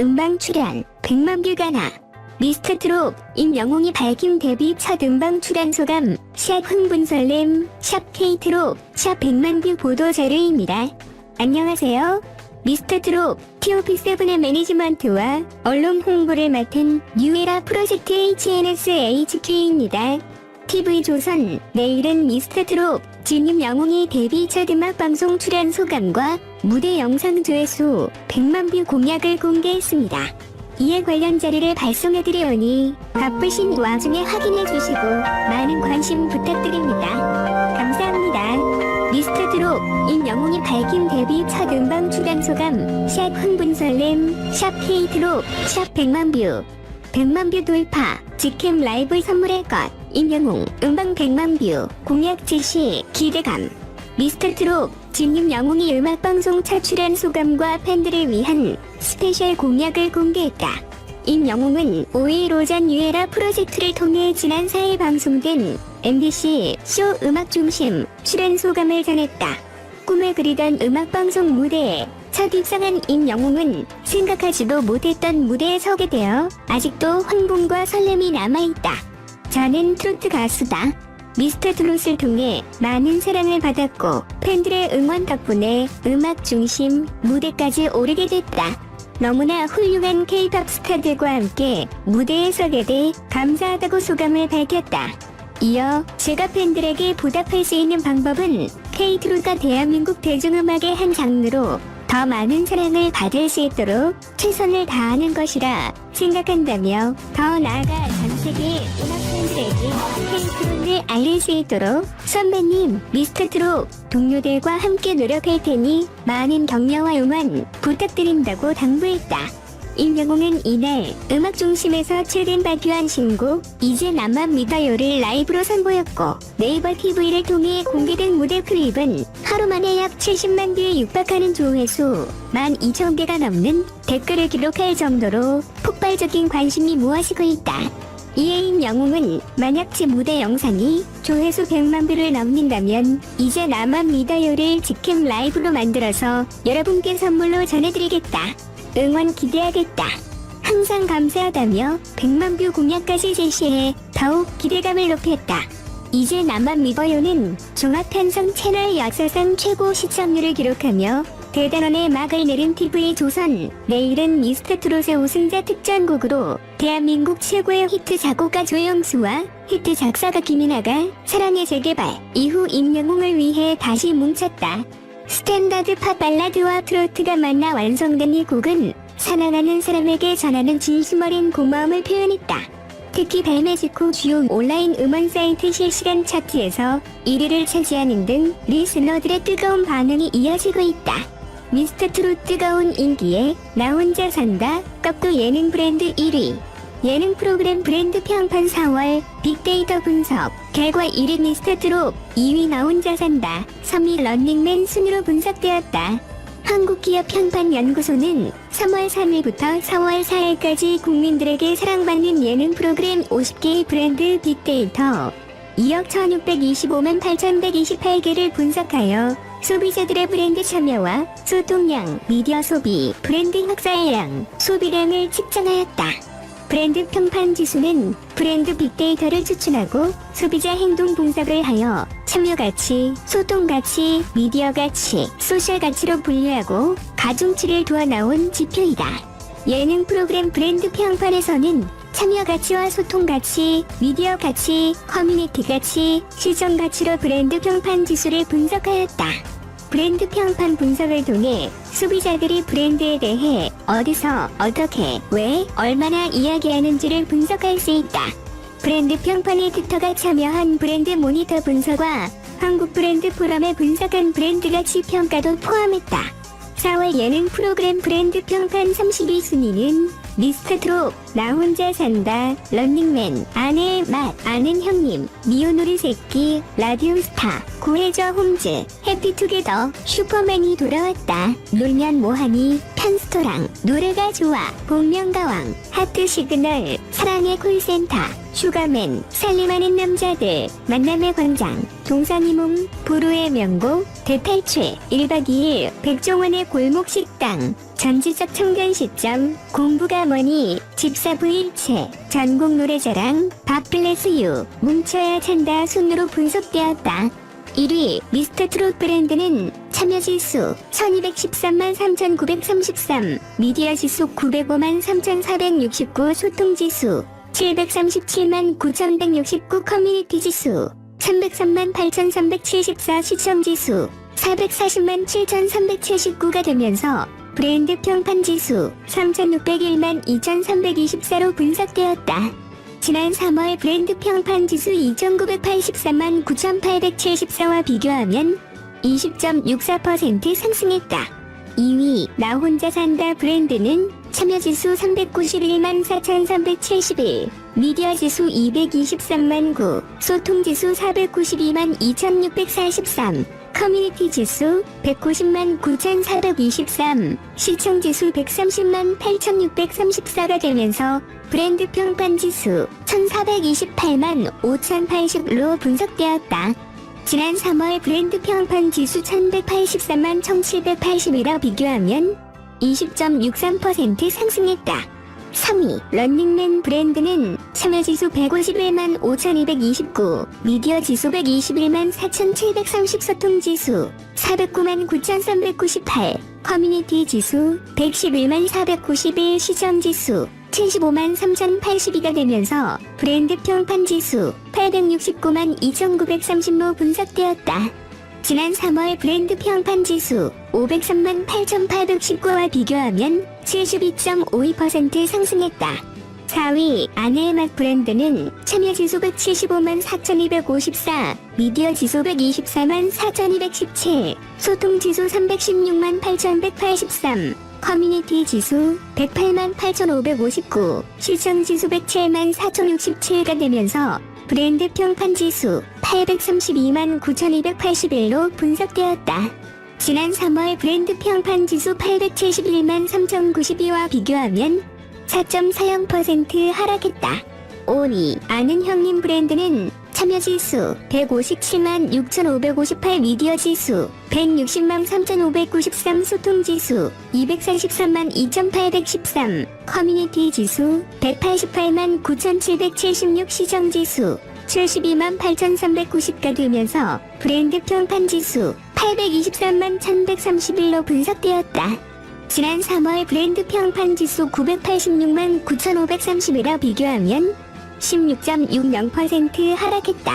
음방 출연 100만 뷰가 나 미스터 트롯 임영웅이 밝힌 데뷔 첫 음방 출연 소감 샵 흥분 설렘 샵 케이트로 샵 100만 뷰 보도 자료입니다. 안녕하세요. 미스터 트롯 TOP7의 매니지먼트와 언론 홍보를 맡은 뉴에라 프로젝트 HNS HQ입니다. TV조선 내일은 미스터 트롯 진임 영웅이 데뷔 첫 음악 방송 출연 소감과 무대 영상 조회수 100만 뷰 공약을 공개했습니다. 이에 관련 자료를 발송해드리오니 바쁘신 와중에 확인해주시고 많은 관심 부탁드립니다. 감사합니다. 미스터 트롯 임영웅이 밝힌 데뷔 첫 음방 출연 소감 샵 흥분 설렘 샵 케이트로 샵 100만 뷰 100만 뷰 돌파. 직캠 라이브 선물할 것. 임영웅 음방 100만 뷰. 공약 제시. 기대감. 미스터 트롯 진님 영웅이 음악방송 첫 출연 소감과 팬들을 위한 스페셜 공약을 공개했다. 임영웅은 5일 오전 유에라 프로젝트를 통해 지난 4일 방송된 MBC 쇼 음악 중심 출연 소감을 전했다. 꿈에 그리던 음악방송 무대에 첫 입상한 임영웅은 생각하지도 못했던 무대에 서게 되어 아직도 황분과 설렘이 남아있다. 저는 트로트 가수다. 미스터 트롯을 통해 많은 사랑을 받았고 팬들의 응원 덕분에 음악 중심 무대까지 오르게 됐다. 너무나 훌륭한 K-팝 스타들과 함께 무대에 서게 돼 감사하다고 소감을 밝혔다. 이어 제가 팬들에게 보답할 수 있는 방법은 K-트롯가 대한민국 대중음악의 한 장르로 더 많은 사랑을 받을 수 있도록 최선을 다하는 것이라 생각한다며 더 나아가 전 세계 음악 팬들에게 K-트롯을 알릴 수 있도록 선배님 미스터 트롯 동료들과 함께 노력할 테니 많은 격려와 응원 부탁드린다고 당부했다. 임영웅은 이날 음악 중심에서 최근 발표한 신곡 이제 나만 믿어요를 라이브로 선보였고 네이버 TV를 통해 공개된 무대 클립은 하루 만에 약 70만 뷰에 육박하는 조회수 12,000개가 넘는 댓글을 기록할 정도로 폭발적인 관심이 모아지고 있다. 이에 임영웅은 만약 제 무대 영상이 조회수 100만 뷰를 넘는다면 이제 나만 믿어요를 직캠 라이브로 만들어서 여러분께 선물로 전해드리겠다. 응원 기대하겠다. 항상 감사하다며 100만 뷰 공약까지 제시해 더욱 기대감을 높였다. 이제 나만 믿어요는 종합편성 채널 역사상 최고 시청률을 기록하며 대단원의 막을 내린 TV 조선 내일은 미스터 트롯의 우승자 특전곡으로 대한민국 최고의 히트 작곡가 조영수와 히트 작사가 김이나가 사랑의 재개발 이후 임영웅을 위해 다시 뭉쳤다. 스탠다드 팝 발라드와 트로트가 만나 완성된 이 곡은 사랑하는 사람에게 전하는 진심 어린 고마움을 표현했다. 특히 발매 직후 주요 온라인 음원 사이트 실시간 차트에서 1위를 차지하는 등 리스너들의 뜨거운 반응이 이어지고 있다. 미스터 트롯 뜨거운 인기에 나 혼자 산다 꺾도 예능 브랜드 1위 예능 프로그램 브랜드 평판 4월 빅데이터 분석 결과 1위 미스터 트롯 2위 나 혼자 산다 3위 런닝맨 순위로 분석되었다. 한국기업 평판연구소는 3월 3일부터 4월 4일까지 국민들에게 사랑받는 예능 프로그램 50개의 브랜드 빅데이터 2억 1625만 8128개를 분석하여 소비자들의 브랜드 참여와 소통량, 미디어 소비, 브랜드 혁사량, 소비량을 측정하였다. 브랜드 평판 지수는 브랜드 빅데이터를 추출하고 소비자 행동 분석을 하여 참여 가치, 소통 가치, 미디어 가치, 소셜 가치로 분류하고 가중치를 두어 나온 지표이다. 예능 프로그램 브랜드 평판에서는 참여 가치와 소통 가치, 미디어 가치, 커뮤니티 가치, 시청 가치로 브랜드 평판 지수를 분석하였다. 브랜드 평판 분석을 통해 소비자들이 브랜드에 대해 어디서 어떻게 왜 얼마나 이야기하는지를 분석할 수 있다. 브랜드 평판 에디터가 참여한 브랜드 모니터 분석과 한국 브랜드 포럼에 분석한 브랜드 가치 평가도 포함했다. 4월 예능 프로그램 브랜드 평판 32 순위는 미스터 트롯, 나 혼자 산다, 런닝맨, 아내의 맛, 아는 형님, 미오누리 새끼, 라디오 스타, 구해저 홈즈, 해피투게더, 슈퍼맨이 돌아왔다, 놀면 뭐하니, 편스토랑, 노래가 좋아, 복면가왕, 하트 시그널, 사랑의 콜센터, 슈가맨, 살림하는 남자들, 만남의 광장, 동상이몽, 보루의 명곡, 대탈취, 1박 2일, 백종원의 골목식당, 전지적 청년 시점, 공부가 뭐니, 집사부 일체, 전국 노래자랑, 밥플레스유, 뭉쳐야 찬다 순으로 분석되었다. 1위 미스터 트롯 브랜드는 참여 지수 1213만 3933 미디어 지수 905만 3469 소통 지수 737만 9169 커뮤니티 지수 303만 8374 시청 지수 440만 7379가 되면서 브랜드 평판 지수 3601만 2324로 분석되었다. 지난 3월 브랜드 평판 지수 2983만 9874와 비교하면 20.64% 상승했다. 2위 나 혼자 산다 브랜드는 참여 지수 391만 4371, 미디어 지수 223만 9, 소통 지수 492만 2643, 커뮤니티 지수 190만 9423, 시청 지수 130만 8634가 되면서 브랜드 평판 지수 1428만 5080로 분석되었다. 지난 3월 브랜드 평판 지수 1183만 1780이라 비교하면 20.63% 상승했다. 3위 런닝맨 브랜드는 참여 지수 151만 5229, 미디어 지수 121만 4730 소통 지수 409만 9398, 커뮤니티 지수 111만 491 시청 지수 75만 3082가 되면서 브랜드 평판 지수 869만 2930로 분석되었다. 지난 3월 브랜드 평판 지수 503만 8819와 비교하면 72.52% 상승했다. 4위 아내의 맛 브랜드는 참여 지수 175만 4254, 미디어 지수 124만 4217, 소통 지수 316만 8183, 커뮤니티 지수 108만 8559, 시청 지수 107만 4067가 되면서 브랜드 평판 지수 832만 9281로 분석되었다. 지난 3월 브랜드 평판 지수 871만 3092와 비교하면 4.40% 하락했다. 5위 아는 형님 브랜드는 참여 지수 157만 6558 미디어 지수 160만 3593 소통 지수 243만 2813 커뮤니티 지수 188만 9776 시정 지수 72만 8390가 되면서 브랜드 평판 지수 823만 1131로 분석되었다. 지난 3월 브랜드 평판 지수 986만 9530이라 비교하면 16.60% 하락했다.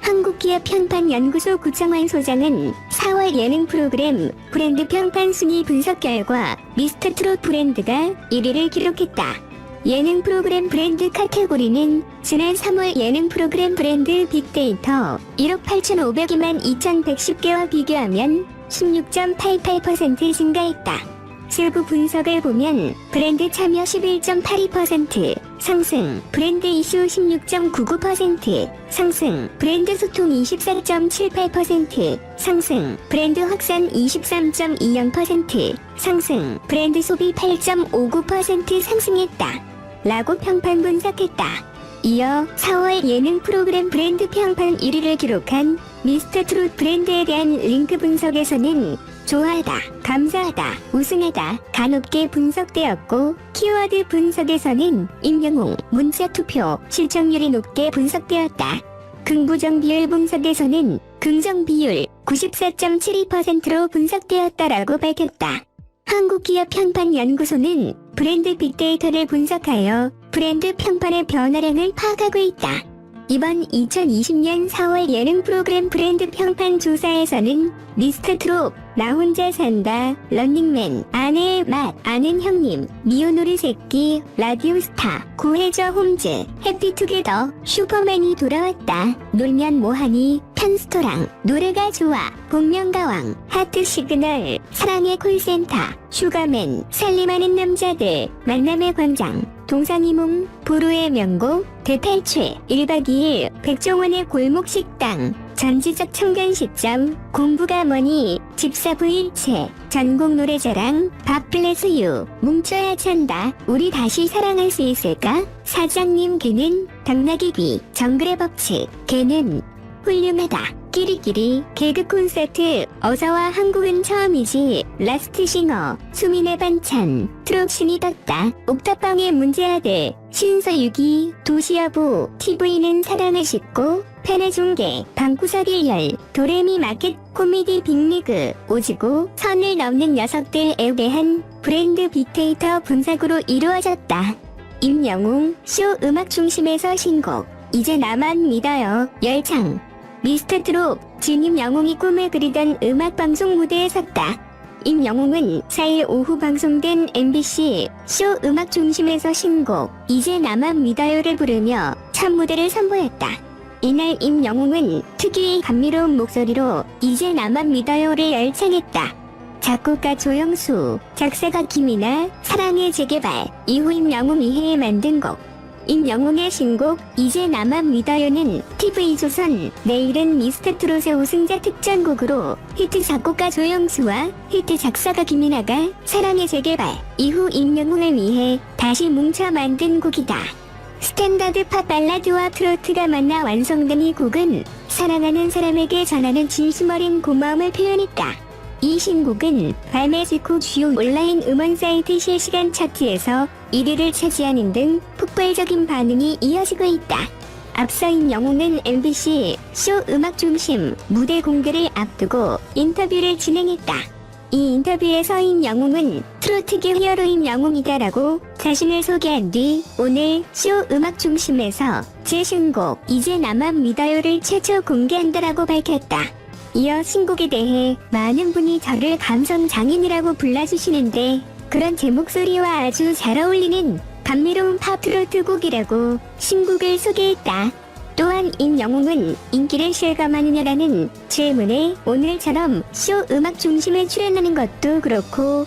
한국기업 평판연구소 구창환 소장은 4월 예능 프로그램 브랜드 평판 순위 분석 결과 미스터 트롯 브랜드가 1위를 기록했다. 예능 프로그램 브랜드 카테고리는 지난 3월 예능 프로그램 브랜드 빅데이터 1억 8,502만 2,110개와 비교하면 16.88% 증가했다. 세부 분석을 보면 브랜드 참여 11.82% 상승, 브랜드 이슈 16.99% 상승, 브랜드 소통 24.78% 상승, 브랜드 확산 23.20% 상승, 브랜드 소비 8.59% 상승했다. 라고 평판 분석했다. 이어 4월 예능 프로그램 브랜드 평판 1위를 기록한 미스터 트롯 브랜드에 대한 링크 분석에서는 좋아하다, 감사하다, 우승하다, 가높게 분석되었고 키워드 분석에서는 임영웅, 문자 투표, 실청률이 높게 분석되었다. 긍부정 비율 분석에서는 긍정 비율 94.72%로 분석되었다라고 밝혔다. 한국기업 평판연구소는 브랜드 빅데이터를 분석하여 브랜드 평판의 변화량을 파악하고 있다. 이번 2020년 4월 예능 프로그램 브랜드 평판 조사에서는 트롯, 나 혼자 산다, 런닝맨, 아내의 맛, 아는 형님, 미오노리 새끼, 라디오 스타, 고해저 홈즈, 해피투게더, 슈퍼맨이 돌아왔다, 놀면 뭐하니, 편스토랑, 노래가 좋아, 복면가왕, 하트 시그널, 사랑의 콜센터, 슈가맨, 살림하는 남자들, 만남의 광장, 동상이몽, 보루의 명곡, 대탈취, 1박 2일, 백종원의 골목식당, 전지적 청간 시점, 공부가 뭐니, 집사부 일체, 전국 노래자랑, 밥플레 수유, 뭉쳐야 찬다, 우리 다시 사랑할 수 있을까? 사장님 걔는, 당나귀비, 정글의 법칙, 걔는, 훌륭하다. 끼리끼리 개그 콘서트 어서와 한국은 처음이지 라스트 싱어 수민의 반찬 트롯신이 떴다 옥탑방의 문제아들 신서유기 도시여부 TV는 사랑을 싣고 팬의 중계 방구석 일열 도레미 마켓 코미디 빅리그 오지고 선을 넘는 녀석들에 대한 브랜드 빅데이터 분석으로 이루어졌다 임영웅 쇼 음악 중심에서 신곡 이제 나만 믿어요 열창 미스터 트롯 진임 영웅이 꿈을 그리던 음악 방송 무대에 섰다. 임영웅은 4일 오후 방송된 MBC 쇼 음악 중심에서 신곡 이제 나만 믿어요를 부르며 첫 무대를 선보였다. 이날 임영웅은 특유의 감미로운 목소리로 이제 나만 믿어요를 열창했다. 작곡가 조영수, 작사가 김이나, 사랑의 재개발, 이후 임영웅 이 해에 만든 곡 임영웅의 신곡 이제 나만 믿어요는 TV조선 내일은 미스터 트롯의 우승자 특전곡으로 히트 작곡가 조영수와 히트 작사가 김이나가 사랑의 재개발 이후 임영웅을 위해 다시 뭉쳐 만든 곡이다. 스탠다드 팝 발라드와 트로트가 만나 완성된 이 곡은 사랑하는 사람에게 전하는 진심 어린 고마움을 표현했다. 이 신곡은 발매 직후 주요 온라인 음원 사이트 실시간 차트에서 1위를 차지하는 등 폭발적인 반응이 이어지고 있다. 앞서 임영웅은 MBC 쇼 음악 중심 무대 공개를 앞두고 인터뷰를 진행했다. 이 인터뷰에서 임영웅은 트로트계 히어로 임영웅이다라고 자신을 소개한 뒤 오늘 쇼 음악 중심에서 제 신곡 이제 나만 믿어요를 최초 공개한다라고 밝혔다. 이어 신곡에 대해 많은 분이 저를 감성 장인이라고 불러주시는데 그런 제 목소리와 아주 잘 어울리는 감미로운 팝 트로트 곡이라고 신곡을 소개했다. 또한 임영웅은 인기를 실감하느냐라는 질문에 오늘처럼 쇼 음악 중심에 출연하는 것도 그렇고